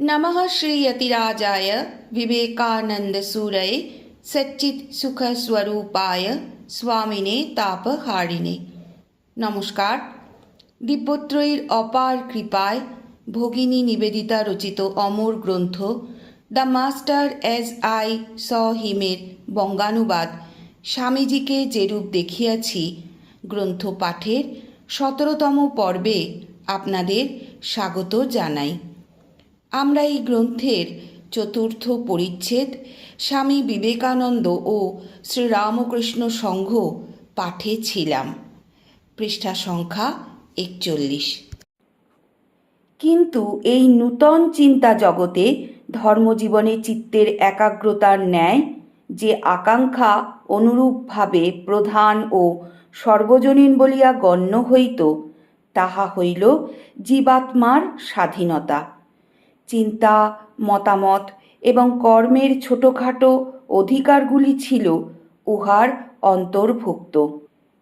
नमः श्रीयतिराजाय विवेकानन्दसूरये सच्चित्सुखस्वरूपाय স্বামিনে তাপহারিণে নমস্কার দিব্যত্রয়ীর অপার কৃপায় ভগিনী নিবেদিতা রচিত অমর গ্রন্থ the master as I saw হিমের বঙ্গানুবাদ স্বামীজিকে যেরূপ দেখিয়াছি গ্রন্থ পাঠের সতেরোতম পর্বে আপনাদের স্বাগত জানাই আমরা এই গ্রন্থের চতুর্থ পরিচ্ছেদ স্বামী বিবেকানন্দ ও শ্রীরামকৃষ্ণ সংঘ পাঠে ছিলাম। পৃষ্ঠা সংখ্যা একচল্লিশ। কিন্তু এই নূতন চিন্তা জগতে ধর্মজীবনে চিত্তের একাগ্রতার ন্যায় যে আকাঙ্ক্ষা অনুরূপভাবে প্রধান ও সর্বজনীন বলিয়া গণ্য হইত, তাহা হইল জীবাত্মার স্বাধীনতা। চিন্তা, মতামত এবং কর্মের ছোটোখাটো অধিকারগুলি ছিল উহার অন্তর্ভুক্ত।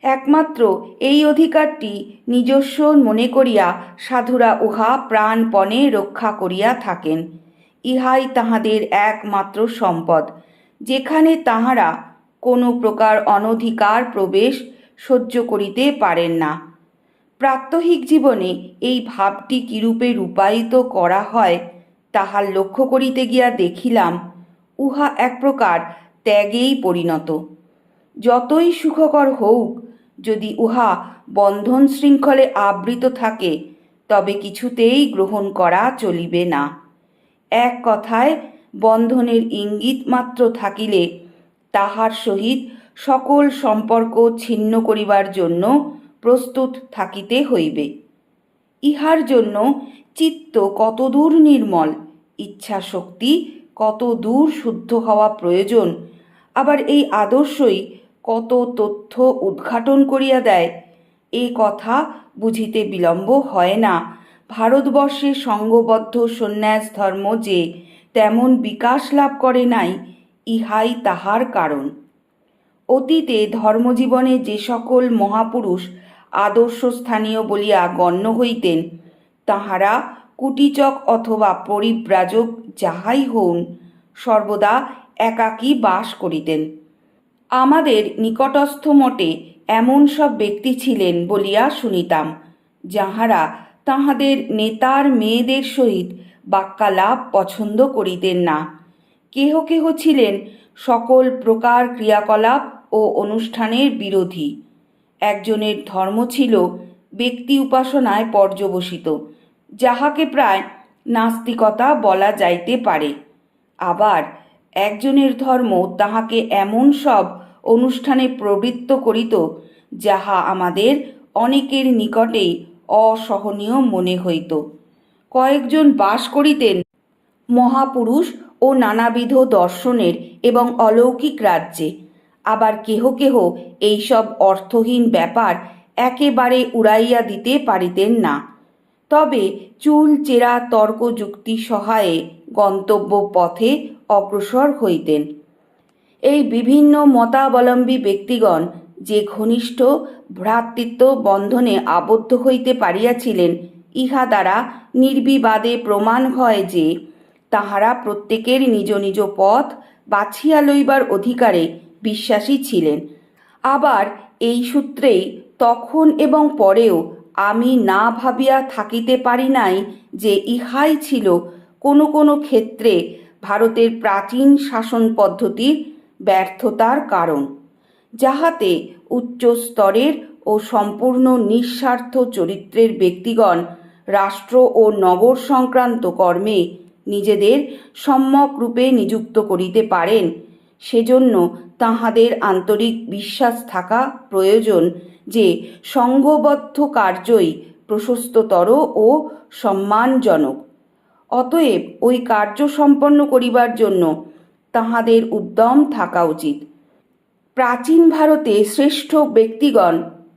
একমাত্র এই অধিকারটি নিজস্ব মনে করিয়া সাধুরা উহা প্রাণপণে রক্ষা করিয়া থাকেন। ইহাই তাহাদের একমাত্র সম্পদ, যেখানে তাহারা কোনো প্রকার অনধিকার প্রবেশ সহ্য করিতে পারেন না। প্রাত্যহিক জীবনে এই ভাবটি কিরূপে রূপায়িত করা হয় তাহা লক্ষ্য করিতে গিয়া দেখিলাম, উহা এক প্রকার ত্যাগেই পরিণত। যতই সুখকর হউক, যদি উহা বন্ধন শৃঙ্খলে আবৃত থাকে, তবে কিছুতেই গ্রহণ করা চলিবে না। এক কথায়, বন্ধনের ইঙ্গিত মাত্র থাকিলে তাহার সহিত সকল সম্পর্ক ছিন্ন করিবার জন্য প্রস্তুত থাকিতে হইবে। ইহার জন্য চিত্ত কতদূর নির্মল! ইচ্ছা শক্তি কত দূর শুদ্ধ হওয়া প্রয়োজন। আবার এই আদর্শই কত তথ্য উদ্ঘাটন করিয়া দেয় এই কথা বুঝিতে বিলম্ব হয় না। ভারতবর্ষে সঙ্গবদ্ধ সন্ন্যাস ধর্ম যে তেমন বিকাশ লাভ করে নাই, ইহাই তাহার কারণ। অতীতে ধর্মজীবনে যে সকল মহাপুরুষ আদর্শস্থানীয় বলিয়া গণ্য হইতেন, তাহারা কুটিচক অথবা পরিব্রাজক যাহাই হউন, সর্বদা একাকী বাস করিতেন। আমাদের নিকটস্থ মঠে এমন সব ব্যক্তি ছিলেন বলিয়া শুনিতাম, যাহারা তাহাদের নেতার মেয়েদের সহিত বাক্যালাপ পছন্দ করিতেন না। কেহ কেহ ছিলেন সকল প্রকার ক্রিয়াকলাপ ও অনুষ্ঠানের বিরোধী। একজনের ধর্ম ছিল ব্যক্তি উপাসনায় পর্যবসিত। যাহাকে প্রায় নাস্তিকতা বলা যাইতে পারে, আবার একজনের ধর্ম তাহাকে এমন সব অনুষ্ঠানে প্রবৃত্ত করিত, যাহা আমাদের অনেকের নিকটেই অসহনীয় মনে হইত। কয়েকজন বাস করিতেন মহাপুরুষ ও নানাবিধ দর্শনের এবং অলৌকিক রাজ্যে, আবার কেহ কেহ এইসব অর্থহীন ব্যাপার একেবারে উড়াইয়া দিতে পারিতেন না। তবে চুল, চেরা, তর্ক, যুক্তি সহায়ে গন্তব্য পথে অগ্রসর হইতেন। এই বিভিন্ন মতাবলম্বী ব্যক্তিগণ যে ঘনিষ্ঠ ভ্রাতৃত্ব বন্ধনে আবদ্ধ হইতে পারিয়াছিলেন, ইহা দ্বারা নির্বিবাদে প্রমাণ হয় যে তাহারা প্রত্যেকের নিজ নিজ পথ বাছিয়া লইবার অধিকারে বিশ্বাসী ছিলেন। আবার এই সূত্রেই তখন এবং পরেও আমি না ভাবিয়া থাকিতে পারি নাই যে ইহাই ছিল কোনো কোনো ক্ষেত্রে ভারতের প্রাচীন শাসন পদ্ধতির ব্যর্থতার কারণ, যাহাতে উচ্চ স্তরের ও সম্পূর্ণ নিঃস্বার্থ চরিত্রের ব্যক্তিগণ রাষ্ট্র ও নগর সংক্রান্ত কর্মে নিজেদের সম্যক রূপে নিযুক্ত করিতে পারেন। সেজন্য তাহাদের আন্তরিক বিশ্বাস থাকা প্রয়োজন যে সংঘবদ্ধ কার্যই প্রশস্ততর ও সম্মানজনক। অতএব ওই কার্য সম্পন্ন করিবার জন্য তাহাদের উদ্যম থাকা উচিত। প্রাচীন ভারতে শ্রেষ্ঠ ব্যক্তিগণ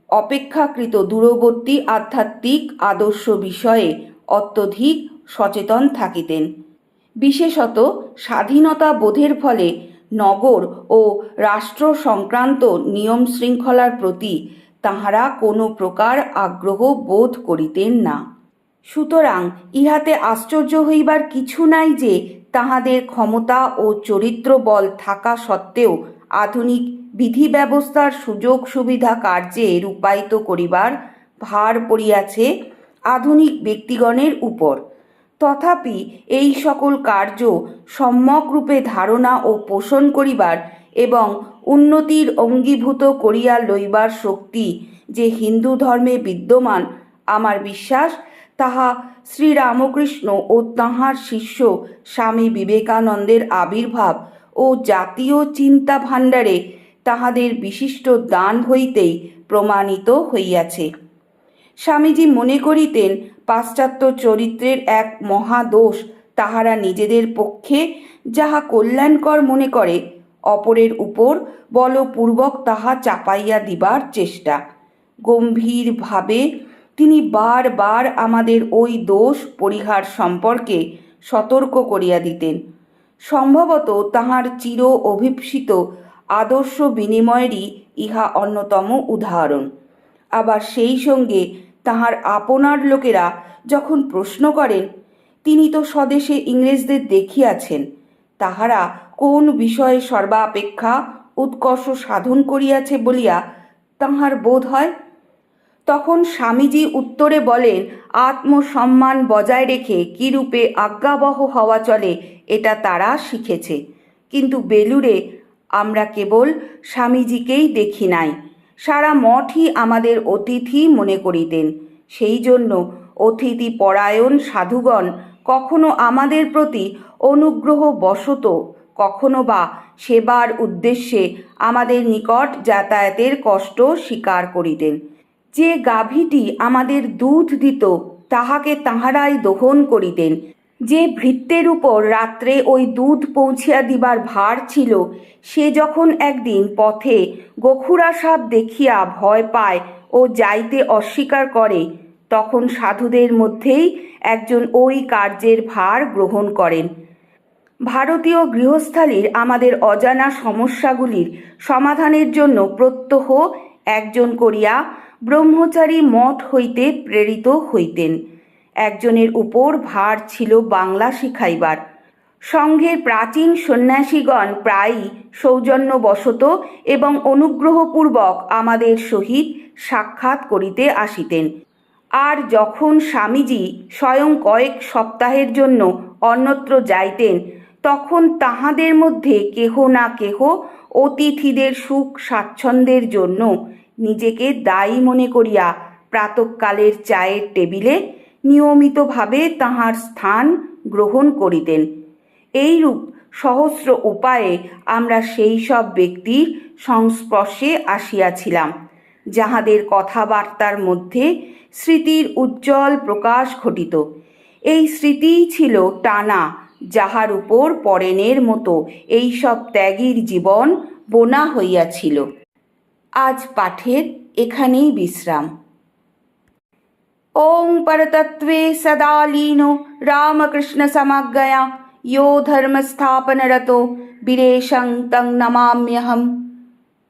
অপেক্ষাকৃত দূরবর্তী আধ্যাত্মিক আদর্শ বিষয়ে অত্যধিক সচেতন থাকিতেন। বিশেষত স্বাধীনতা বোধের ফলে নগর ও রাষ্ট্র সংক্রান্ত নিয়ম শৃঙ্খলার প্রতি তাহারা কোনো প্রকার আগ্রহ বোধ করিতেন না। সুতরাং ইহাতে আশ্চর্য হইবার কিছু নাই যে তাহাদের ক্ষমতা ও চরিত্র বল থাকা সত্ত্বেও আধুনিক বিধি ব্যবস্থার সুযোগ সুবিধা কার্যে রূপায়িত করিবার ভার পড়িয়াছে আধুনিক ব্যক্তিগণের উপর। তথাপি এই সকল কার্য সম্যকরূপে ধারণা ও পোষণ করিবার এবং উন্নতির অঙ্গীভূত করিয়া লইবার শক্তি যে হিন্দু ধর্মে বিদ্যমান আমার বিশ্বাস, তাহা শ্রীরামকৃষ্ণ ও তাঁহার শিষ্য স্বামী বিবেকানন্দের আবির্ভাব ও জাতীয় চিন্তা ভাণ্ডারে তাহাদের বিশিষ্ট দান হইতেই প্রমাণিত হইয়াছে। স্বামীজি মনে করিতেন, পাশ্চাত্য চরিত্রের এক মহাদোষ তাহারা নিজেদের পক্ষে যাহা কল্যাণকর মনে করে, অপরের উপর বলপূর্বক তাহা চাপাইয়া দিবার চেষ্টা। গম্ভীরভাবে তিনি বারবার আমাদের ওই দোষ পরিহার সম্পর্কে সতর্ক করিয়া দিতেন। সম্ভবত তাহার চির অভিপ্সিত আদর্শ বিনিময়েরই ইহা অন্যতম উদাহরণ। আবার সেই সঙ্গে তাহার আপনার লোকেরা যখন প্রশ্ন করেন তিনি তো স্বদেশে ইংরেজদের দেখিয়াছেন, তাহারা কোন বিষয়ে সর্বাপেক্ষা উৎকর্ষ সাধন করিয়াছে বলিয়া তাহার বোধ হয়? তখন স্বামীজি উত্তরে বলেন, আত্মসম্মান বজায় রেখে কিরূপে আজ্ঞাবহ হওয়া চলে এটা তারা শিখেছে। কিন্তু বেলুরে আমরা কেবল স্বামীজিকেই দেখি নাই। সারা মঠই আমাদের অতিথি মনে করিতেন। সেই জন্য অতিথি পরায়ণ সাধুগণ কখনো আমাদের প্রতি অনুগ্রহ বশত, কখনো বা সেবার উদ্দেশ্যে আমাদের নিকট যাতায়াতের কষ্ট স্বীকার করিতেন। যে গাভীটি আমাদের দুধ দিত, তাহাকে তাহারাই দহন করিতেন। যে ভৃত্যের উপর রাত্রে ওই দুধ পৌঁছিয়া দিবার ভার ছিল, সে যখন একদিন পথে গোখুরা সাপ দেখিয়া ভয় পায় ও যাইতে অস্বীকার করে, তখন সাধুদের মধ্যেই একজন ওই কার্যের ভার গ্রহণ করেন। ভারতীয় গৃহস্থালির আমাদের অজানা সমস্যাগুলির সমাধানের জন্য প্রত্যহ একজন করিয়া ব্রহ্মচারী মঠ হইতে প্রেরিত হইতেন। একজনের উপর ভার ছিল বাংলা শিখাইবার। সংঘের প্রাচীন সন্ন্যাসীগণ প্রায়ই সৌজন্যবশত এবং অনুগ্রহপূর্বক আমাদের সহিত সাক্ষাৎ করিতে আসিতেন। আর যখন স্বামীজি স্বয়ং কয়েক সপ্তাহের জন্য অন্যত্র যাইতেন, তখন তাহাদের মধ্যে কেহ না কেহ অতিথিদের সুখ স্বাচ্ছন্দ্যের জন্য নিজেকে দায়ী মনে করিয়া প্রাতকালের চায়ের টেবিলে নিয়মিতভাবে তাহার স্থান গ্রহণ করিতেন। এইরূপ সহস্র উপায়ে আমরা সেই সব ব্যক্তির সংস্পর্শে আসিয়াছিলাম, যাহাদের কথাবার্তার মধ্যে স্মৃতির উজ্জ্বল প্রকাশ ঘটিত। এই স্মৃতিই ছিল টানা, যাহার উপর পরেনের মতো এইসব ত্যাগীর জীবন বোনা হইয়াছিল। আজ পাঠের এখানেই বিশ্রাম। ॐ परतत्त्वे सदा लीनो रामकृष्णसमज्ञया यो धर्मस्थापनरतो वीरेशं तं नमाम्यहम्